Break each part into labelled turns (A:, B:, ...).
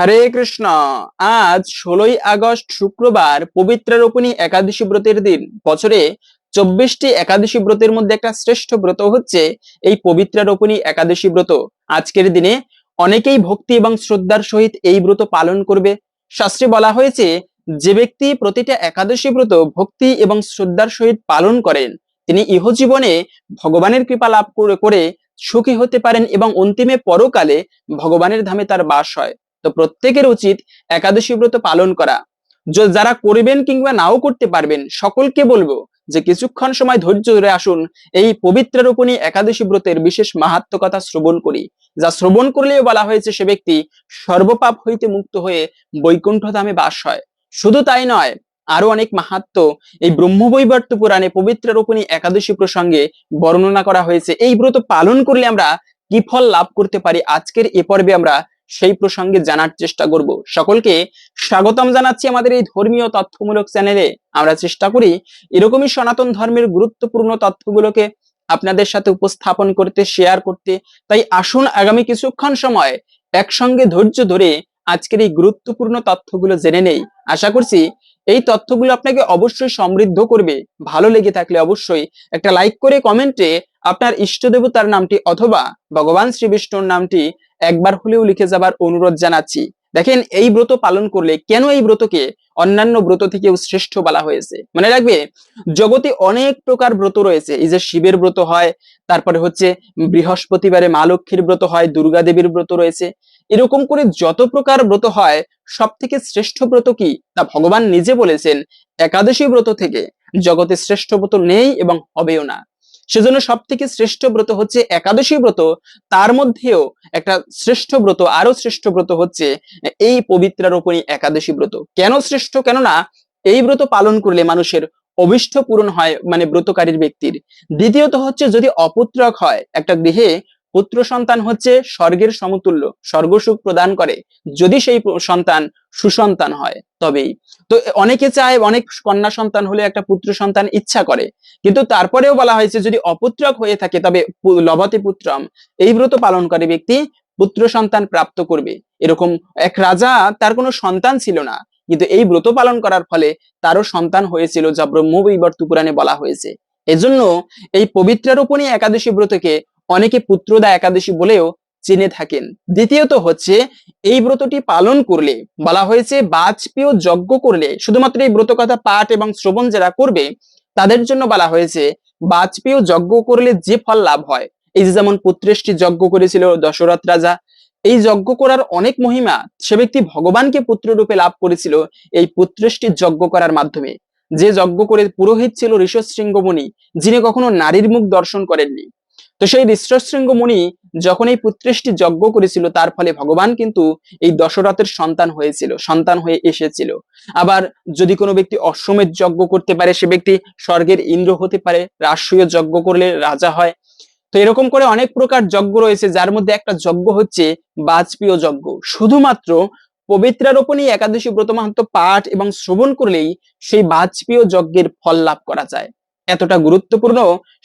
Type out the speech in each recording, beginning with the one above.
A: হরে কৃষ্ণ। আজ ষোলোই আগস্ট শুক্রবার পবিত্র রোপণী একাদশী ব্রতের দিন। বছরে চব্বিশটি একাদশী ব্রতের মধ্যে একটা শ্রেষ্ঠ ব্রত হচ্ছে এই পবিত্র রোপণী একাদশী ব্রত। আজকের দিনে অনেকেই ভক্তি এবং শ্রদ্ধার সহিত এই ব্রত পালন করবে। শাস্ত্রে বলা হয়েছে, যে ব্যক্তি প্রতিটা একাদশী ব্রত ভক্তি এবং শ্রদ্ধার সহিত পালন করেন, তিনি ইহজীবনে ভগবানের কৃপা লাভ করে করে সুখী হতে পারেন এবং অন্তিমে পরকালে ভগবানের ধামে তার বাস হয়। তো প্রত্যেকের উচিত একাদশী ব্রত পালন করা। যারা করবেন কিংবা নাও করতে পারবেন, সকলকে বলব যে কিছুক্ষণ সময় ধৈর্য ধরে আসুন, এই পবিত্র রূপণী একাদশী ব্রতের বিশেষ মাহাত্ম কথা শ্রবণ করি, যা শ্রবণ করলেও বলা হয়েছে সে ব্যক্তি সর্বপাপ হইতে মুক্ত হয়ে বৈকুণ্ঠ ধামে বাস হয়। শুধু তাই নয়, আরও অনেক মাহাত্ম এই ব্রহ্মবৈবর্ত পুরাণে পবিত্র রূপণী একাদশী প্রসঙ্গে বর্ণনা করা হয়েছে। এই ব্রত পালন করলে আমরা কি ফল লাভ করতে পারি? আজকের এ পর্বে আমরা সেই প্রসঙ্গে জানার চেষ্টা করব। সকলকে স্বাগতম জানাচ্ছি আমাদের এই ধর্মীয় তথ্যমূলক চ্যানেলে। আমরা চেষ্টা করি এরকমই সনাতন ধর্মের গুরুত্বপূর্ণ তথ্যগুলোকে আপনাদের সাথে উপস্থাপন করতে শেয়ার করতে। তাই আসুন আগামী কিছুক্ষণ সময় একসঙ্গে ধৈর্য ধরে আজকের এই গুরুত্বপূর্ণ তথ্যগুলো জেনে নেই। আশা করছি এই তথ্যগুলো আপনাকে অবশ্যই সমৃদ্ধ করবে। ভালো লেগে থাকলে অবশ্যই একটা লাইক করে কমেন্টে আপনার ইষ্ট দেবতার নামটি অথবা ভগবান শ্রী বিষ্ণুর নামটি একবার হলেও লিখে যাবার অনুরোধ জানাচ্ছি। দেখেন, এই ব্রত পালন করলে কেন এই ব্রতকে অন্যান্য ব্রত থেকেও শ্রেষ্ঠ বলা হয়েছে? মনে রাখবে, জগতে অনেক প্রকার ব্রত রয়েছে। এই যে শিবের ব্রত হয়, তারপরে হচ্ছে বৃহস্পতিবারে মা লক্ষ্মীর ব্রত হয় দুর্গা দেবীর ব্রত রয়েছে। এরকম করে যত প্রকার ব্রত হয় সব থেকে শ্রেষ্ঠ ব্রত কি? তা ভগবান নিজে বলেছেন একাদশী ব্রত থেকে। জগতে শ্রেষ্ঠ ব্রত নেই এবং হবেও না। সেজন্য সব থেকে শ্রেষ্ঠ ব্রত হচ্ছে একাদশী ব্রত। তার মধ্যেও একটা শ্রেষ্ঠ ব্রত আরও শ্রেষ্ঠ ব্রত হচ্ছে এই পবিত্র রোপণী একাদশী ব্রত। কেন শ্রেষ্ঠ? কেননা এই ব্রত পালন করলে মানুষের অভিষ্ট পূরণ হয় মানে ব্রতকারীর ব্যক্তির। দ্বিতীয়ত হচ্ছে যদি অপুত্রক হয়, একটা গৃহে পুত্র সন্তান হচ্ছে স্বর্গের সমতুল্য স্বর্গসুখ প্রদান করে। যদি সেই সন্তান সুসন্তান হয়, তবেই। তো অনেকে চায় অনেক কন্যা সন্তান হলে একটা পুত্র সন্তান ইচ্ছা করে। কিন্তু তারপরেও বলা হয়েছে, যদি অপুত্রক হয়ে থাকে, তবে লবতে পুত্রম। এই ব্রত পালন করে ব্যক্তি পুত্র সন্তান প্রাপ্ত করবে। এরকম এক রাজা, তার কোনো সন্তান ছিল না। কিন্তু এই ব্রত পালন করার ফলে তারও সন্তান হয়েছিল, যা ব্রহ্মবৈবর্ত পুরাণে বলা হয়েছে। এজন্য এই পবিত্রারোপণী একাদশী ব্রতকে অনেকে পুত্রদা একাদশী বলেও চিনে থাকেন। দ্বিতীয়ত হচ্ছে, এই ব্রতটি পালন করলে, বলা হয়েছে বাজপেয় যজ্ঞ করলে, শুধুমাত্র এই ব্রত কথা পাঠ এবং শ্রবণ যারা করবে, তাদের জন্য বলা হয়েছে, বাজপেয় যজ্ঞ করলে যে ফল লাভ হয়। এই যে যেমন পুত্রেষ্টি যজ্ঞ করেছিল দশরথ রাজা, এই যজ্ঞ করার অনেক মহিমা সে ব্যক্তি ভগবানকে পুত্র রূপে লাভ করেছিল এই পুত্রেষ্টি যজ্ঞ করার মাধ্যমে। যে যজ্ঞ করে পুরোহিত ছিল ঋষশৃঙ্গ মুনি যিনি কখনো নারীর মুখ দর্শন করেননি। তো সেই ঋষশৃঙ্গ মুনি যখন এই পুত্রেষ্টি যজ্ঞ করেছিল, তার ফলে ভগবান কিন্তু এই দশরথের সন্তান হয়েছিল, সন্তান হয়ে এসেছিল। আবার যদি কোনো ব্যক্তি অশ্বমেধ যজ্ঞ করতে পারে, সে ব্যক্তি স্বর্গের ইন্দ্র হতে পারে রাষ্ট্রীয় যজ্ঞ করলে রাজা হয়। তো এরকম করে অনেক প্রকার যজ্ঞ রয়েছে, যার মধ্যে একটা যজ্ঞ হচ্ছে বাজপেয় যজ্ঞ। শুধুমাত্র পবিত্রারোপণী একাদশী ব্রত মাহাত্ম পাঠ এবং শ্রবণ করলেই সেই বাজপেয় যজ্ঞের ফল লাভ করা যায়। এতটা গুরুত্বপূর্ণ?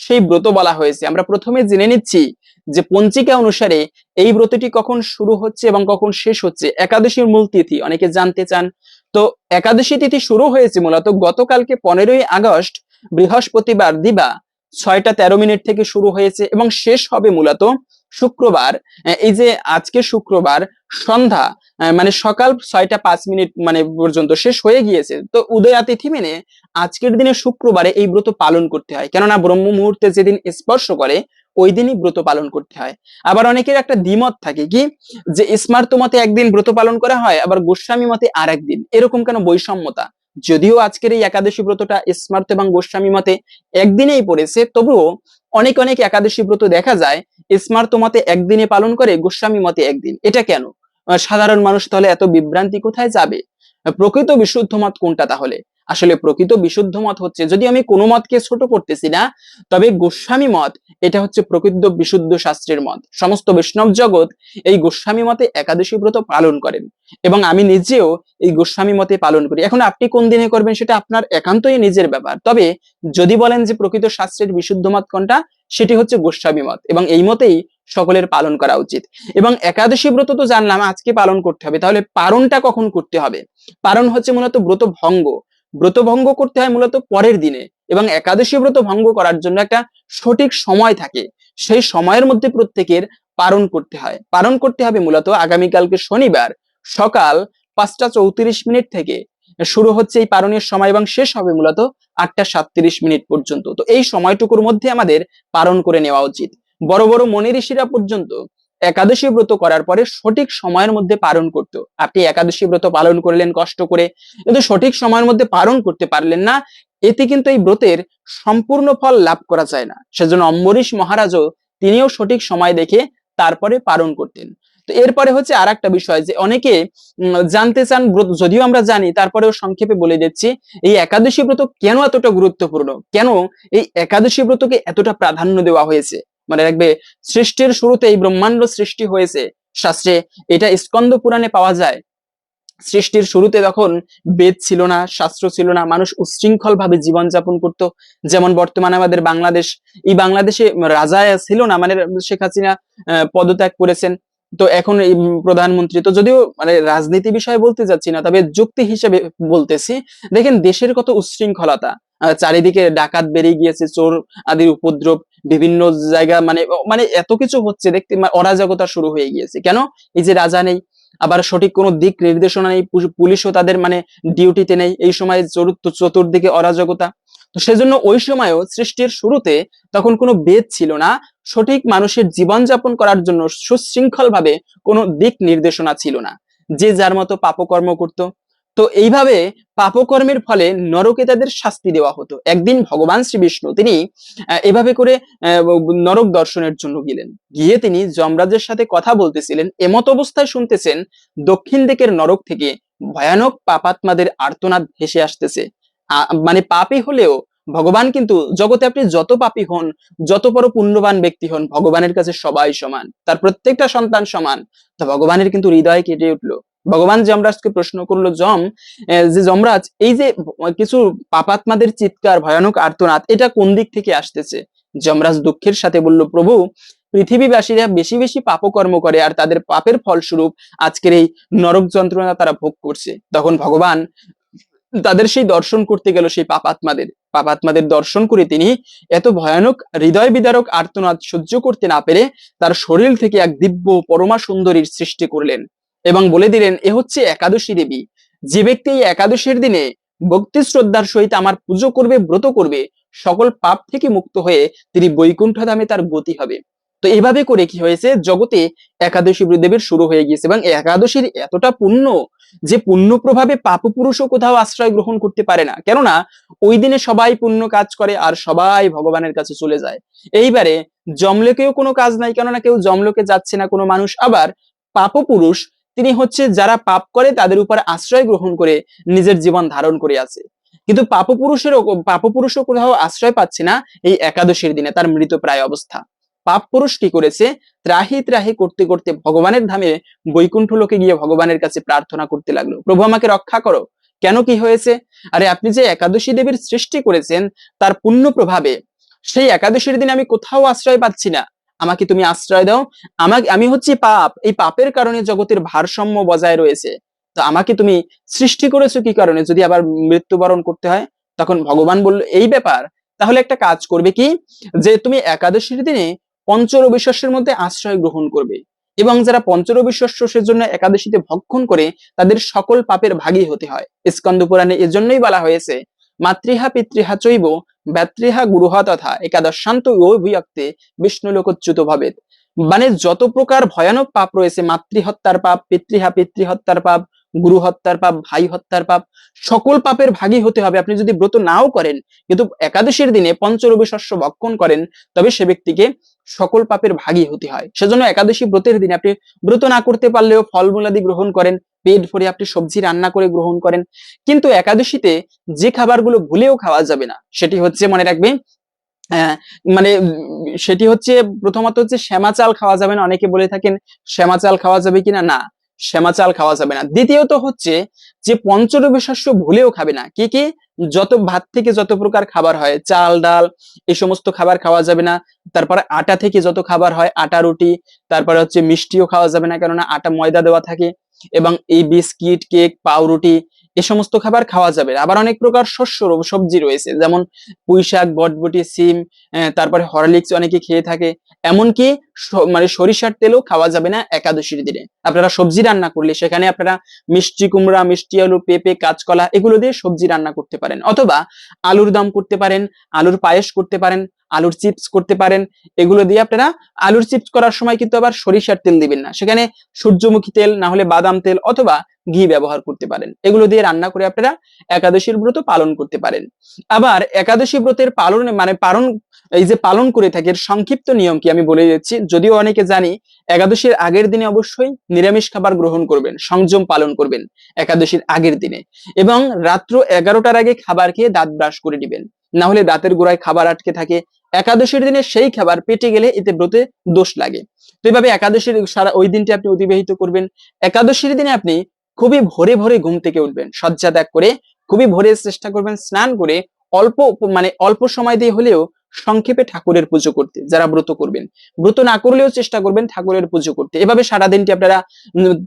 A: সেই ব্রত বলা হয়েছে। আমরা প্রথমে জেনে নিচ্ছি যে পঞ্চিকা অনুসারে এই ব্রতটি কখন শুরু হচ্ছে এবং কখন শেষ হচ্ছে। একাদশীর মূল তিথি, অনেকে জানতে চান। তো একাদশী তিথি শুরু হয়েছে মূলত গতকালকে পনেরোই আগস্ট, বৃহস্পতিবার দিবা, ছয়টা তেরো মিনিট থেকে শুরু হয়েছে এবং শেষ হবে মূলত শুক্রবার এই যে আজকে শুক্রবার, সন্ধ্যা মানে সকাল ছয়টা পাঁচ মিনিট মানে পর্যন্ত শেষ হয়ে গিয়েছে। তো উদয়া তিথি মেনে আজকের দিনে শুক্রবারে এই ব্রত পালন করতে হয়। কেননা ব্রহ্ম মুহূর্তে যেদিন স্পর্শ করে ওই দিনই ব্রত পালন করতে হয়। আবার অনেকের একটা দ্বিমত থাকে কি, যে স্মার্ত মতে একদিন ব্রত পালন করা হয়, আবার গোস্বামী মতে আর একদিন এরকম কেন বৈষম্যতা? যদিও আজকের এই একাদশী ব্রতটা স্মার্ত এবং গোস্বামী মতে একদিনেই পড়েছে, তবুও অনেক অনেক একাদশী ব্রত দেখা যায় স্মার্ত মতে একদিনে পালন করে, গোস্বামী মতে একদিন। এটা কেন? সাধারণ মানুষ তাহলে এত বিভ্রান্তি কোথায় যাবে? প্রকৃত বিশুদ্ধ মত কোনটা তাহলে? আসলে প্রকৃত বিশুদ্ধ মত হচ্ছে, যদি আমি কোনো মতকে ছোট করতেছি না, তবে গোস্বামী মত, এটা হচ্ছে প্রকৃত বিশুদ্ধ শাস্ত্রের মত। সমস্ত বৈষ্ণব জগৎ এই গোস্বামী মতে একাদশী ব্রত পালন করেন এবং আমি নিজেও এই গোস্বামী মতে পালন করি। এখন আপনি কোন দিনে করবেন সেটা আপনার একান্তই নিজের ব্যাপার। তবে যদি বলেন যে প্রকৃত শাস্ত্রের বিশুদ্ধ মত কোনটা, সেটি হচ্ছে গোস্বামী মত এবং এই মতেই সকলের পালন করা উচিত। এবং একাদশী ব্রত তো জানলাম, আজকে পালন করতে হবে। তাহলে পারণটা কখন করতে হবে? পালন হচ্ছে মূলত ব্রত ভঙ্গ। ব্রত ভঙ্গ করতে হয় মূলত পরের দিনে এবং একাদশী ব্রত ভঙ্গ করার জন্য একটা সঠিক সময় থাকে। সেই সময়ের মধ্যে প্রত্যেকের পালন করতে হয়। পালন করতে হবে মূলত আগামীকালকে শনিবার। সকাল পাঁচটা চৌত্রিশ মিনিট থেকে শুরু হচ্ছে এই পালনের সময় এবং শেষ হবে মূলত আটটা সাতত্রিশ মিনিট পর্যন্ত। তো এই সময়টুকুর মধ্যে আমাদের পালন করে নেওয়া উচিত। বড় বড় মনি ঋষিরা পর্যন্ত একাদশী ব্রত করার পরে সঠিক সময়ের মধ্যে পালন করতো। আপনি একাদশী ব্রত পালন করলেন, কষ্ট করে, কিন্তু সঠিক সময়ের মধ্যে পালন করতে পারলেন না, এতে কিন্তু এই ব্রতের সম্পূর্ণ ফল লাভ করা যায় না। সেজন্য অম্বরীশ মহারাজও তিনিও সঠিক সময় দেখে তারপরে পালন করতেন। তো এরপরে হচ্ছে আর একটা বিষয় যে, অনেকে জানতে চান ব্রত, যদিও আমরা জানি, তারপরেও সংক্ষেপে বলে দিচ্ছি, এই একাদশী ব্রত কেন এতটা গুরুত্বপূর্ণ? কেন এই একাদশী ব্রতকে এতটা প্রাধান্য দেওয়া হয়েছে? মানে রাখবে সৃষ্টির শুরুতে এই ব্রহ্মাণ্ড সৃষ্টি হয়েছে। শাস্ত্রে এটা স্কন্দ পুরাণে পাওয়া যায়। সৃষ্টির শুরুতে তখন বেদ ছিল না, শাস্ত্র ছিল না, মানুষ উচ্ছৃঙ্খল ভাবে জীবনযাপন করত। যেমন বর্তমানে আমাদের বাংলাদেশ, এই বাংলাদেশে রাজা ছিল না মানে শেখ হাসিনা পদত্যাগ করেছেন। তো এখন প্রধানমন্ত্রী, তো যদিও মানে রাজনীতি বিষয়ে বলতে যাচ্ছি না, তবে যুক্তি হিসেবে বলতেছি, দেখেন দেশের কত উচ্ছৃঙ্খলতা। চারিদিকে ডাকাত বেরিয়ে গিয়েছে, চোর আদির উপদ্রব বিভিন্ন জায়গা মানে মানে এত কিছু হচ্ছে দেখতে মা- অরাজকতা শুরু হয়ে গিয়েছে। কেন? এই যে রাজা নেই, আবার সঠিক কোনো দিক নির্দেশনা নেই, পুলিশ- পুলিশও তাদের মানে ডিউটিতে নেই। এই সময় চতুর- চতুর্দিকে অরাজকতা। তো সেজন্য ওই সময়ও সৃষ্টির শুরুতে তখন কোনো বেদ ছিল না। সঠিক মানুষের জীবনযাপন করার জন্য সুশৃঙ্খল ভাবে কোনো দিক নির্দেশনা ছিল না। যে যার মতো পাপকর্ম করত তো এইভাবে পাপকর্মের ফলে নরকে তাদের শাস্তি দেওয়া হতো। একদিন ভগবান শ্রী বিষ্ণু তিনি এভাবে করে নরক দর্শনের জন্য গেলেন। গিয়ে তিনি যমরাজের সাথে কথা বলতেছিলেন, এমত অবস্থায় শুনতেছেন দক্ষিণ দিকের নরক থেকে ভয়ানক পাপাত্মাদের আর্তনাদ ভেসে আসতেছে। মানে পাপী হলেও ভগবান কিন্তু জগতে আপনি যত পাপী হন, যত বড় পুণ্যবান ব্যক্তি হন, ভগবানের কাছে সবাই সমান। তার প্রত্যেকটা সন্তান সমান। তো ভগবানের কিন্তু হৃদয় কেটে উঠল। ভগবান যমরাজকে প্রশ্ন করল, যম যে যমরাজ, এই যে কিছু পাপাত্মাদের চিৎকার, ভয়ানক আর্তনাদ, এটা কোন দিক থেকে আসতেছে? যমরাজ দুঃখের সাথে বলল, প্রভু, পৃথিবীবাসীরা বেশি বেশি পাপকর্ম করে আর তাদের পাপের ফলস্বরূপ আজকের এই নরক যন্ত্রণা তারা ভোগ করছে। তখন ভগবান তাদের সেই দর্শন করতে গেল সেই পাপাত্মাদের। পাপাত্মাদের দর্শন করে তিনি এত ভয়ানক হৃদয় বিদারক আর্তনাদ সহ্য করতে না পেরে তার শরীর থেকে এক দিব্য, পরমা সুন্দরীর সৃষ্টি করলেন। এবং বলে দিলেন, এ হচ্ছে একাদশী দেবী। যে ব্যক্তি এই একাদশীর দিনে ভক্তি শ্রদ্ধার সহিত আমার পুজো করবে, ব্রত করবে, সকল পাপ থেকে মুক্ত হয়ে তিনি বৈকুণ্ঠ ধামে তার গতি হবে। তো এইভাবে করে কি হয়েছে? জগতে একাদশী দেবীর শুরু হয়ে গিয়েছে এবং একাদশীর এতটা পুণ্য যে পুণ্য প্রভাবে পাপপুরুষও কোথাও আশ্রয় গ্রহণ করতে পারে না। কেননা, ওই দিনে সবাই পুণ্য কাজ করে আর সবাই ভগবানের কাছে চলে যায়। এইবারে জমলোকেও কোনো কাজ নাই, কেননা কেউ জমলোকে যাচ্ছে না, কোনো মানুষ আবার পাপপুরুষ তিনি হচ্ছে যারা পাপ করে তাদের উপর আশ্রয় গ্রহণ করে নিজের জীবন ধারণ করে আছে। কিন্তু পাপপুরুষেরও পাপপুরুষও কোথাও আশ্রয় পাচ্ছে না এই একাদশীর দিনে, তার মৃত প্রায় অবস্থা। পাপ পুরুষ কি করেছে? ত্রাহি ত্রাহি করতে করতে ভগবানের ধামে বৈকুণ্ঠ লোকে গিয়ে ভগবানের কাছে প্রার্থনা করতে লাগল। প্রভু, আমাকে রক্ষা করো। কেন কি হয়েছে? আরে, আপনি যে একাদশী দেবীর সৃষ্টি করেছেন, তার পুণ্য প্রভাবে সেই একাদশীর দিন আমি কোথাও আশ্রয় পাচ্ছি না। আমাকে তুমি আশ্রয় দাও। আমাকে, আমি হচ্ছে পাপ। এই পাপের কারণে জগতের ভারসাম্য বজায় রয়েছে। তো আমাকে তুমি সৃষ্টি করেছ কি কারণে? যদি আবার মৃত্যুবরণ করতে হয়, তখন ভগবান বলল, এই ব্যাপার। তাহলে একটা কাজ করবে কি? যে তুমি একাদশীর দিনে পঞ্চরবি শস্যের মধ্যে আশ্রয় গ্রহণ করবে এবং যারা পঞ্চরবি শস্য সেজন্য একাদশীতে ভক্ষণ করে, তাদের সকল পাপের ভাগী হতে হয়। স্কন্দ পুরাণে এজন্যই বলা হয়েছে, মাতৃহা পিতৃহা চৈব ব্যতৃহা গুরুহা তথা একাদশান্ত অভিয়ক্তে বিষ্ণু লোকচ্যুত ভাবে মানে যত প্রকার ভয়ানক পাপ রয়েছে, মাতৃহত্যার পাপ, পিতৃহা, পিতৃহত্যার পাপ গুরু হত্যার পাপ ভাই হত্যার পাপ, সকল পাপের ভাগী হতে হবে। আপনি যদি ব্রত নাও করেন, কিন্তু একাদশীর দিনে পঞ্চরবি শস্য ভক্ষণ করেন, তবে সে ব্যক্তিকে সকল পাপের ভাগী হতে হয়। সেজন্য একাদশী ব্রতের দিনে আপনি ব্রত না করতে পারলেও ফলমূলাদি গ্রহণ করেন পেট ভরে আপনি সবজি রান্না করে গ্রহণ করেন। কিন্তু একাদশীতে যে খাবারগুলো ভুলেও খাওয়া যাবে না, সেটি হচ্ছে মনে রাখবে মানে সেটি হচ্ছে প্রথমত হচ্ছে শ্যামা চাল খাওয়া যাবে না, অনেকে বলে থাকেন শ্যামা চাল খাওয়া যাবে কিনা? না। শ্যামা চাল খাওয়া যাবে না। দ্বিতীয়ত হচ্ছে যে পঞ্চরবি শস্য ভুলেও খাবে না। কি কি? যত ভাত থেকে যত প্রকার খাবার হয়, চাল, ডাল, এই সমস্ত খাবার খাওয়া যাবে না। তারপরে আটা থেকে যত খাবার হয়, আটা, রুটি, তারপরে হচ্ছে মিষ্টিও খাওয়া যাবে না। কেননা আটা ময়দা দেওয়া থাকে এবং এই বিস্কিট, কেক, পাউরুটি এ সমস্ত খাবার খাওয়া যাবে আবার অনেক প্রকার শস্য সবজি রয়েছে, যেমন পুঁই শাক, বটবটি, সিম তারপরে হরলিক্স অনেকে খেয়ে থাকে। এমনকি মানে সরিষার তেলও খাওয়া যাবে না একাদশীর দিনে। আপনারা সবজি রান্না করলে সেখানে আপনারা মিষ্টি কুমড়া, মিষ্টি আলু, পেঁপে, কাঁচকলা এগুলো দিয়ে সবজি রান্না করতে পারেন। অথবা আলুর দম করতে পারেন, আলুর পায়েস করতে পারেন। আলুর চিপস করতে পারেন। এগুলো দিয়ে আপনারা আলুর চিপস করার সময় কিন্তু আবার সরিষার তেল দিবেন না। সেখানে সূর্যমুখী তেল, না হলে বাদাম তেল অথবা ঘি ব্যবহার করতে পারেন। এগুলো দিয়ে রান্না করে আপনারা একাদশীর ব্রত পালন করতে পারেন। আবার একাদশী ব্রতের পালন মানে পালন এই যে পালন করে থাকে, এর সংক্ষিপ্ত নিয়ম কি আমি বলে দিচ্ছি? যদিও অনেকে জানি একাদশীর আগের দিনে অবশ্যই নিরামিষ খাবার গ্রহণ করবেন, সংযম পালন করবেন একাদশীর আগের দিনে। এবং রাত্র এগারোটার আগে খাবার খেয়ে দাঁত ব্রাশ করে দিবেন না হলে দাঁতের গোড়ায় খাবার আটকে থাকে। একাদশীর দিনে সেই খাবার পেটে গেলে এতে ব্রতে দোষ লাগে। তো এইভাবে একাদশীর সারা ওই দিনটি আপনি অতিবাহিত করবেন। একাদশীর দিনে আপনি খুবই ভোরে ভোরে ঘুম থেকে উঠবেন। শয্যা ত্যাগ করে খুবই ভোরে চেষ্টা করবেন, স্নান করে অল্প মানে অল্প সময় দিয়ে হলেও সংক্ষেপে ঠাকুরের পুজো করতে, যারা ব্রত করবেন। ব্রত না করলেও চেষ্টা করবেন ঠাকুরের পুজো করতে। এভাবে সারা দিনটি আপনারা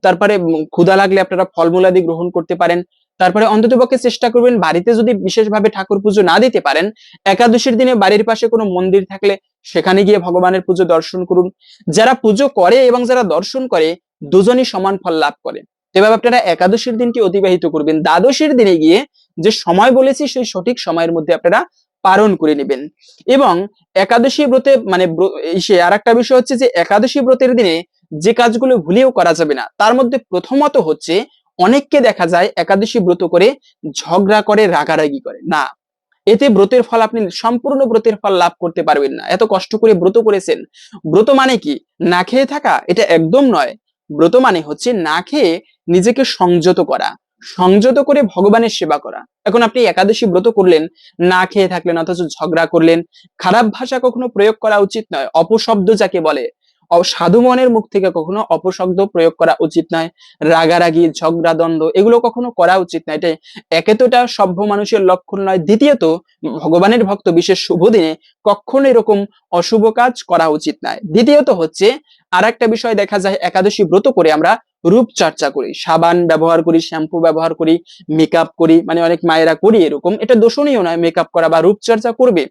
A: তারপরে ক্ষুধা লাগলে আপনারা ফলমূলাদি গ্রহণ করতে পারেন। তারপরে অন্ততপক্ষে চেষ্টা করবেন বাড়িতে যদি বিশেষভাবে ঠাকুর পুজো না দিতে পারেন, একাদশীর দিনে বাড়ির পাশে কোনো মন্দির থাকলে সেখানে গিয়ে ভগবানের পুজো দর্শন করুন। যারা পুজো করে এবং যারা দর্শন করে, দুজনই সমান ফল লাভ করে। এভাবে আপনারা একাদশীর দিনটি অতিবাহিত করবেন। দ্বাদশীর দিনে গিয়ে যে সময় বলেছি, সেই সঠিক সময়ের মধ্যে আপনারা পালন করে নেবেন। এবং একাদশী ব্রতে মানে আর একটা বিষয় হচ্ছে যে, একাদশী ব্রতের দিনে যে কাজগুলো ভুলেও করা যাবে না, তার মধ্যে প্রথমত হচ্ছে অনেককে দেখা যায় একাদশী ব্রত করে ঝগড়া করে, রাগারাগি করে। না, এতে ব্রতের ফল আপনি সম্পূর্ণ ব্রতের ফল লাভ করতে পারবেন না। এত কষ্ট করে ব্রত করেছেন, ব্রত মানে কি? না খেয়ে থাকা, এটা একদম নয়। ব্রত মানে হচ্ছে না খেয়ে নিজেকে সংযত করা। সংযত করে ভগবানের সেবা করা। এখন আপনি একাদশী ব্রত করলেন, না খেয়ে থাকলেন, অথচ ঝগড়া করলেন, খারাপ ভাষা কখনো প্রয়োগ করা উচিত নয়, অপশব্দ যাকে বলে সাধু মনের মুখ থেকে কখনো অপশব্দ প্রয়োগ করা উচিত নয়, রাগারাগি, ঝগড়া, দ্বন্দ্ব, এগুলো কখনো করা উচিত নয় এটা একে তো এটা সভ্য মানুষের লক্ষণ নয়, দ্বিতীয়ত, ভগবানের ভক্ত বিশেষ শুভ দিনে কখনো এরকম অশুভ কাজ করা উচিত নয়, দ্বিতীয়ত হচ্ছে আর একটা বিষয় দেখা যায় একাদশী ব্রত করে আমরা রূপ চর্চা করি, সাবান ব্যবহার করি, শ্যাম্পু ব্যবহার করি মেকআপ করি মানে অনেক মায়েরা করি এরকম। এটা দোষণীয় নয় মেকআপ করা বা রূপচর্চা করবে।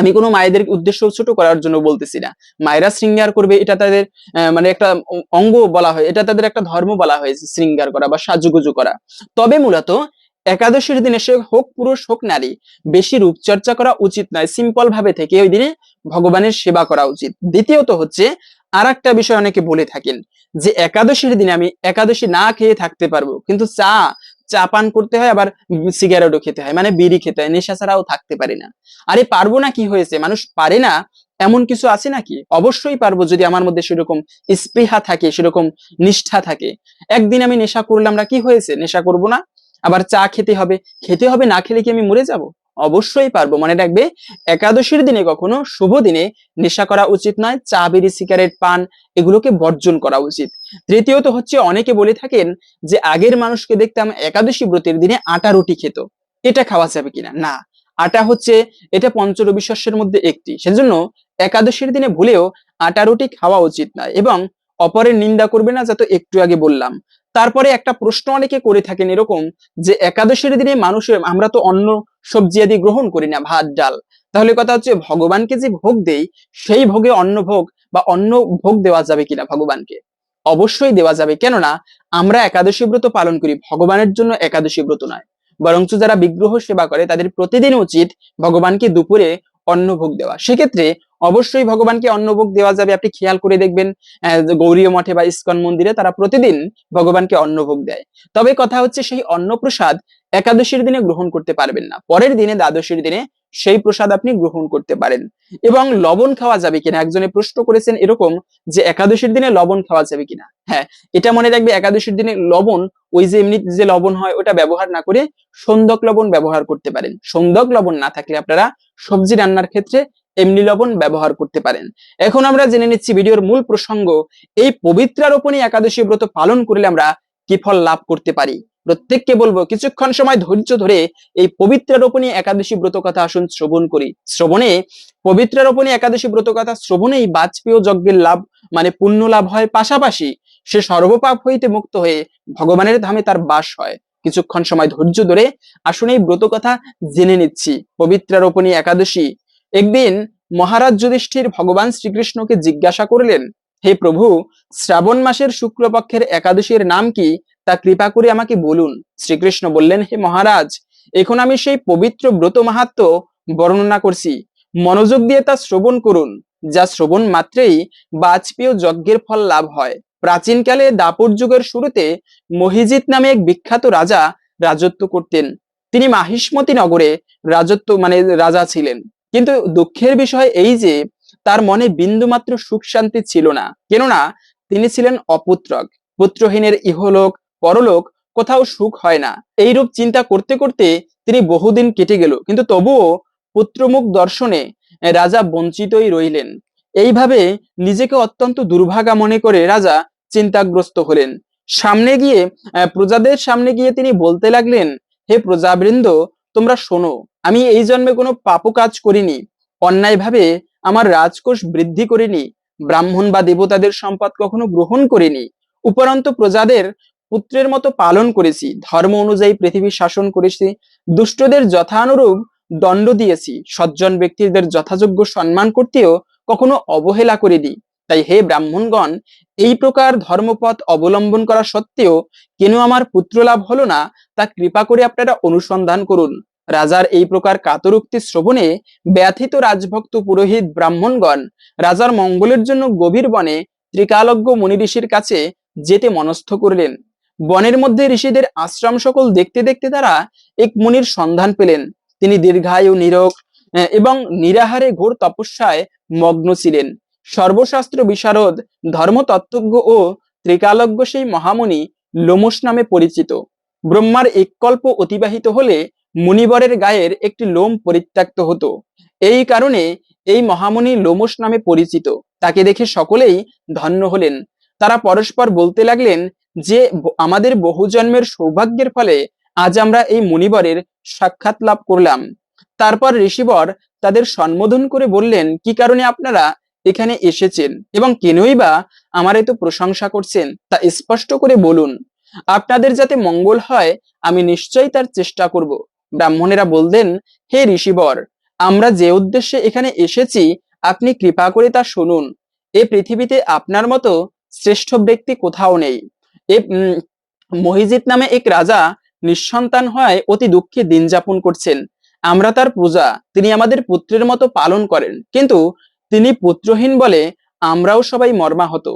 A: আমি কোনো মায়েদের উদ্দেশ্য ছোট করার জন্য বলতেছি না। মায়েরা শৃঙ্গার করবে, এটা তাদের মানে একটা অঙ্গ বলা হয়, এটা তাদের একটা ধর্ম বলা হয়েছে শৃঙ্গার করা বা সাজুগুজু করা। তবে মূলত একাদশীর দিনে সে হোক পুরুষ হোক নারী, বেশি রূপচর্চা করা উচিত নয় সিম্পল ভাবে থেকে ওই দিনে ভগবানের সেবা করা উচিত। দ্বিতীয়ত হচ্ছে আর একটা বিষয় অনেকে বলে থাকেন যে একাদশীর দিনে আমি একাদশী না খেয়ে থাকতে পারব। কিন্তু চা চা পান করতে হয়, আবার সিগারেটও খেতে হয়। মানে বিড়ি খেতে হয়, নেশা ছাড়াও থাকতে পারি না। আরে পারব না কি হয়েছে? মানুষ পারে না? এমন কিছু আছে নাকি? অবশ্যই পারব যদি আমার মধ্যে সেরকম স্পৃহা থাকে, সেরকম নিষ্ঠা থাকে। একদিন আমি নেশা করলাম না, কি হয়েছে? নেশা করব না? আবার চা খেতে হবে। খেতে হবে, না খেলে কি আমি মরে যাব? অবশ্যই পারব। মনে রাখবে, একাদশীর দিনে কখনো শুভ দিনে নেশা করা উচিত নয়, চা, বিড়ি, সিগারেট, পান এগুলোকে বর্জন করা উচিত। তৃতীয়ত হচ্ছে, অনেকে বলে থাকেন যে, আগের মানুষকে দেখতাম একাদশী ব্রতের দিনে আটা রুটি খেত। এটা খাওয়া যাবে কিনা? না। আটা হচ্ছে, এটা পঞ্চরবি মধ্যে একটি। সেজন্য একাদশীর দিনে ভুলেও আটা রুটি খাওয়া উচিত নয় এবং অপরের নিন্দা করবে না, যত একটু আগে বললাম। তারপরে একটা প্রশ্ন অনেকে করে থাকেন এরকম যে, একাদশীর দিনে মানুষের, আমরা তো অন্য সবজি আদি গ্রহণ করি না, ভাত, ডাল। তাহলে কথা হচ্ছে ভগবানকে যে ভোগ দেই, সেই ভোগে অন্য ভোগ বা অন্য ভোগ দেওয়া যাবে কিনা ভগবানকে? অবশ্যই দেওয়া যাবে। কেননা, আমরা একাদশী ব্রত পালন করি, ভগবানের জন্য একাদশী ব্রত নয়। বরঞ্চ যারা বিগ্রহ সেবা করে, তাদের প্রতিদিন উচিত ভগবানকে দুপুরে অন্নভোগ দেওয়া। সেক্ষেত্রে অবশ্যই ভগবানকে অন্নভোগ দেওয়া যাবে। আপনি খেয়াল করে দেখবেন গৌরীয় মঠে বা ইস্কন মন্দিরে তারা প্রতিদিন ভগবানকে অন্নভোগ দেয়। তবে কথা হচ্ছে সেই অন্নপ্রসাদ একাদশীর দিনে গ্রহণ করতে পারবেন না। পরের দিনে দ্বাদশীর দিনে সেই প্রসাদ আপনি গ্রহণ করতে পারেন। এবং লবণ খাওয়া যাবে কিনা? একজনে প্রশ্ন করেছেন এরকম যে, একাদশীর দিনে লবণ খাওয়া যাবে কিনা? হ্যাঁ এটা মনে রাখবে একাদশীর দিনে লবণ, ওই যে এমনি যে লবণ হয়, ওটা ব্যবহার না করে সন্দক লবণ ব্যবহার করতে পারেন। সন্দক লবণ না থাকলে আপনারা সবজি রান্নার ক্ষেত্রে এমনি লবণ ব্যবহার করতে পারেন। এখন আমরা জেনে নিচ্ছি ভিডিওর মূল প্রসঙ্গ, এই পবিত্রারোপণী একাদশী ব্রত পালন করলে আমরা কি ফল লাভ করতে পারি? প্রত্যেককে বলব কিছুক্ষণ সময় ধৈর্য ধরে এই পবিত্রারোপণী একাদশী ব্রত কথা আসুন, শ্রবণ করি। শ্রবণে পবিত্রারোপণী একাদশী ব্রত কথা শ্রবণেই বাজপেয় যজ্ঞের লাভ মানে পুণ্য লাভ হয়। পাশাপাশি সে সর্বপাপ হইতে মুক্ত হয়ে ভগবানের ধামে তার বাস হয়। কিছুক্ষণ সময় ধৈর্য ধরে আসুন এই ব্রত কথা জেনে নিচ্ছি। পবিত্রারোপণী একাদশী, একদিন মহারাজ যুধিষ্ঠির ভগবান শ্রীকৃষ্ণকে জিজ্ঞাসা করলেন, হে প্রভু, শ্রাবণ মাসের শুক্লপক্ষের একাদশীর নাম কি? তা কৃপা করে আমাকে বলুন। শ্রীকৃষ্ণ বললেন, হে মহারাজ, এখন আমি সেই পবিত্র ব্রত মাহাত্ম বর্ণনা করছি। মনোযোগ দিয়ে তা শ্রবণ করুন, যা শ্রবণ মাত্রেই বাজপেয় যজ্ঞের ফল লাভ হয়। প্রাচীনকালে দাপর যুগের শুরুতে মহিজিৎ নামে এক বিখ্যাত রাজা রাজত্ব করতেন। তিনি মাহিষ্মতি নগরে রাজত্ব মানে রাজা ছিলেন। কিন্তু দুঃখের বিষয় এই যে, তার মনে বিন্দুমাত্র সুখ শান্তি ছিল না। কেননা, তিনি ছিলেন অপুত্রক। পুত্রহীনের ইহলোক পরলোক কোথাও সুখ হয় না। এইরূপ চিন্তা করতে করতে তিনি বহুদিন কেটে গেল। কিন্তু তবুও পুত্রমুখ দর্শনে রাজা বঞ্চিতই রইলেন। এইভাবে নিজেকে অত্যন্ত দুর্ভাগা মনে করে রাজা চিন্তাগ্রস্ত হলেন। সামনে গিয়ে প্রজাদের সামনে গিয়ে তিনি বলতে লাগলেন, হে প্রজাবৃন্দ, তোমরা শোনো, আমি এই জন্মে কোনো পাপ কাজ করিনি। অন্যায়ভাবে আমার রাজকোষ বৃদ্ধি করিনি। ব্রাহ্মণ বা দেবতাদের সম্পদ কখনো গ্রহণ করিনি। উপরন্ত প্রজাদের পুত্রের মতো পালন করেছি, ধর্ম অনুযায়ী পৃথিবী শাসন করেছি, দুষ্টদের যথানুরূপ দণ্ড দিয়েছি, সজ্জন ব্যক্তিদের যথাযোগ্য সম্মান করতেও কখনো অবহেলা করিনি। তাই হে ব্রাহ্মণগণ, এই প্রকার ধর্মপথ অবলম্বন করা সত্ত্বেও কেন আমার পুত্র লাভ হলো না, তা কৃপা করে আপনারা অনুসন্ধান করুন। রাজার এই প্রকার কাতরুক্তি শ্রবণে ব্যথিত রাজভক্ত পুরোহিত ব্রাহ্মণগণ রাজার মঙ্গলের জন্য গভীর বনে ত্রিকালজ্ঞ মুনি ঋষির কাছে যেতে মনস্থ করলেন। বনের মধ্যে ঋষিদের আশ্রম সকল দেখতে দেখতে তারা এক মুনির সন্ধান পেলেন। তিনি দীর্ঘায়ু, নিরোগ এবং নিরাহারে ঘোর তপস্যায় মগ্ন ছিলেন। সর্বশাস্ত্র বিশারদ, ধর্মতত্ত্বজ্ঞ ও ত্রিকালজ্ঞ সেই মহামুনি লোমস নামে পরিচিত। ব্রহ্মার এক কল্প অতিবাহিত হলে মুনিবরের গায়ের একটি লোম পরিত্যক্ত হতো। এই কারণে এই মহামুনি লোমস নামে পরিচিত। তাকে দেখে সকলেই ধন্য হলেন। তারা পরস্পর বলতে লাগলেন যে আমাদের বহু জন্মের সৌভাগ্যের ফলে আজ আমরা এই মুনিবরের সাক্ষাৎ লাভ করলাম। তারপর ঋষিবর তাদের সম্বোধন করে বললেন, কি কারণে আপনারা এখানে এসেছেন এবং কেনই বা আমার এত প্রশংসা করছেন? তা স্পষ্ট করে বলুন। আপনাদের যাতে মঙ্গল হয়, আমি নিশ্চয়ই তার চেষ্টা করব। ব্রাহ্মণেরা বললেন, হে ঋষিবর, আমরা যে উদ্দেশ্যে এখানে এসেছি, আপনি কৃপা করে তা শুনুন। এ পৃথিবীতে আপনার মতো শ্রেষ্ঠ ব্যক্তি কোথাও নেই। এ উম, মহিজিৎ নামে এক রাজা নিঃসন্তান হয় অতি দুঃখে দিন যাপন করছেন। আমরা তার পূজা তিনি আমাদের পুত্রের মতো পালন করেন। কিন্তু তিনি পুত্রহীন বলে আমরাও সবাই মর্মাহত।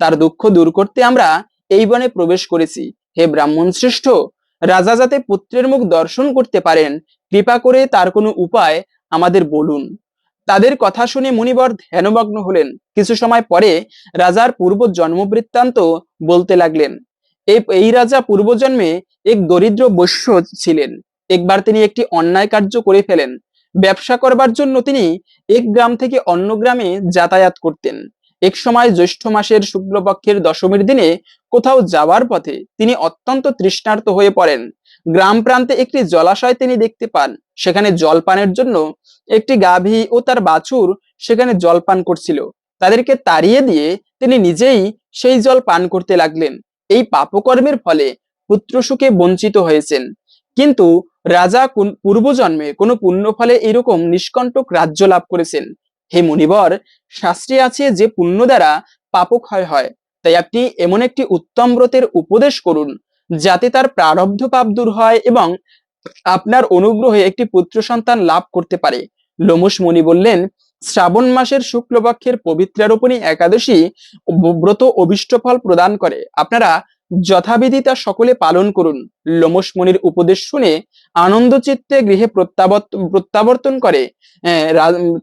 A: তার দুঃখ দূর করতে আমরা এই বনে প্রবেশ করেছি। হে ব্রাহ্মণ শ্রেষ্ঠ রাজা যাতে পুত্রের মুখ দর্শন করতে পারেন কৃপা করে তার কোনো উপায় আমাদের বলুন। তাদের কথা শুনে মুনিবর ধ্যানমগ্ন হলেন। কিছু সময় পরে রাজার পূর্ব জন্মবৃত্তান্ত বলতে লাগলেন এই রাজা পূর্বজন্মে এক দরিদ্র বৈশ্য ছিলেন। একবার তিনি একটি অন্যায় কার্য করে ফেলেন। ব্যবসা করবার জন্য তিনি এক গ্রাম থেকে অন্য গ্রামে যাতায়াত করতেন। এক সময় জ্যৈষ্ঠ মাসের শুক্লপক্ষের দশমীর দিনে কোথাও যাওয়ার পথে তিনি অত্যন্ত তৃষ্ণার্ত হয়ে পড়েন। গ্রাম প্রান্তে একটি জলাশয় তিনি দেখতে পান। সেখানে জল পানের জন্য একটি গাভী ও তার বাছুর সেখানে জল পান করছিল। তাদেরকে তাড়িয়ে দিয়ে তিনি নিজেই সেই জল পান করতে লাগলেন। এই পাপকর্মের ফলে পুত্র সুখে বঞ্চিত হয়েছেন। কিন্তু রাজা পূর্বজন্মে কোনো পুণ্য ফলে এরকম নিষ্কণ্টক রাজ্য লাভ করেছেন। হে মুনিবর, শাস্ত্রে আছে যে পুণ্য দ্বারা পাপক্ষয় হয়। তাই আপনি এমন একটি উত্তম ব্রতের উপদেশ করুন। যাতে তার প্রারব্ধ পাপ দূর হয় এবং আপনার অনুগ্রহে একটি পুত্র সন্তান লাভ করতে পারে। লোমস মুনি বললেন, শ্রাবণ মাসের শুক্লপক্ষের পবিত্রারোপণী একাদশী ব্রত অভিষ্ট ফল প্রদান করে। আপনারা যথাবিধি তা সকলে পালন করুন। লোমস মুনির উপদেশ শুনে আনন্দ চিত্তে গৃহে প্রত্যাবর্ত- প্রত্যাবর্তন করে।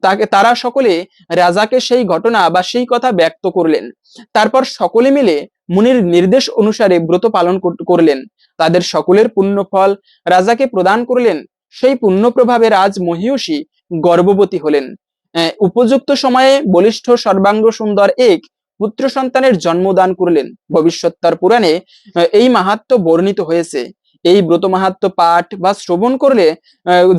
A: তাকে, তারা সকলে রাজাকে সেই ঘটনা বা সেই কথা ব্যক্ত করলেন। তারপর সকলে মিলে মুনির নির্দেশ অনুসারে ব্রত পালন কর- করলেন। তাদের সকলের পুণ্য ফল রাজাকে প্রদান করলেন। সেই পুণ্য প্রভাবে রাজ মহিষী গর্ভবতী হলেন। উপযুক্ত সময়ে বলিষ্ঠ সর্বাঙ্গ সুন্দর এক পুত্র সন্তানের জন্মদান করলেন। ভবিষ্যৎতার পুরাণে এই মাহাত্ম বর্ণিত হয়েছে। এই ব্রত মাহাত্ম পাঠ বা শ্রবণ করলে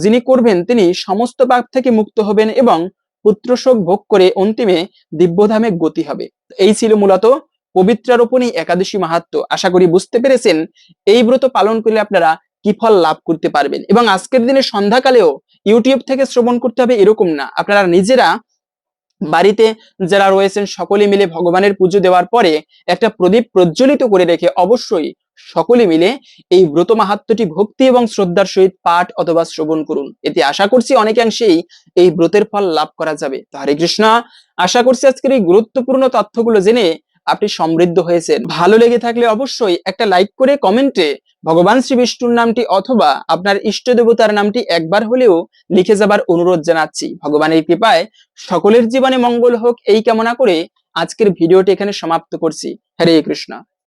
A: যিনি করবেন তিনি সমস্ত পাপ থেকে মুক্ত হবেন এবং পুত্রশোক ভোগ করে অন্তিমে দিব্যধামে গতি হবে। এই ছিল মূলত পবিত্রারোপণী একাদশী মাহাত্ম। আশা করি বুঝতে পেরেছেন। এই ব্রত পালন করলে আপনারা কি ফল লাভ করতে পারবেন? এবং আজকের দিনে সন্ধ্যাকালেও ইউটিউব থেকে শ্রবণ করতে হবে এরকম না। আপনারা নিজেরা বাড়িতে যারা রয়েছেন, সকলে মিলে ভগবানের পুজো দেওয়ার পরে একটা প্রদীপ প্রজ্বলিত করে রেখে অবশ্যই সকলে মিলে এই ব্রত মাহাত্মটি ভক্তি এবং শ্রদ্ধার সহিত পাঠ অথবা শ্রবণ করুন। এতে আশা করছি অনেকাংশেই এই ব্রতের ফল লাভ করা যাবে। তো হরে কৃষ্ণ, আশা করছি আজকের এই গুরুত্বপূর্ণ তথ্যগুলো জেনে আপনি সমৃদ্ধ হয়েছেন। ভালো লেগে থাকলে অবশ্যই একটা লাইক করে কমেন্টে ভগবান শ্রী বিষ্ণুর নামটি অথবা আপনার ইষ্ট দেবতার নামটি একবার হলেও লিখে যাবার অনুরোধ জানাচ্ছি। ভগবানের কৃপায় সকলের জীবনে মঙ্গল হোক এই কামনা করে আজকের ভিডিওটি এখানে সমাপ্ত করছি। হরে কৃষ্ণ।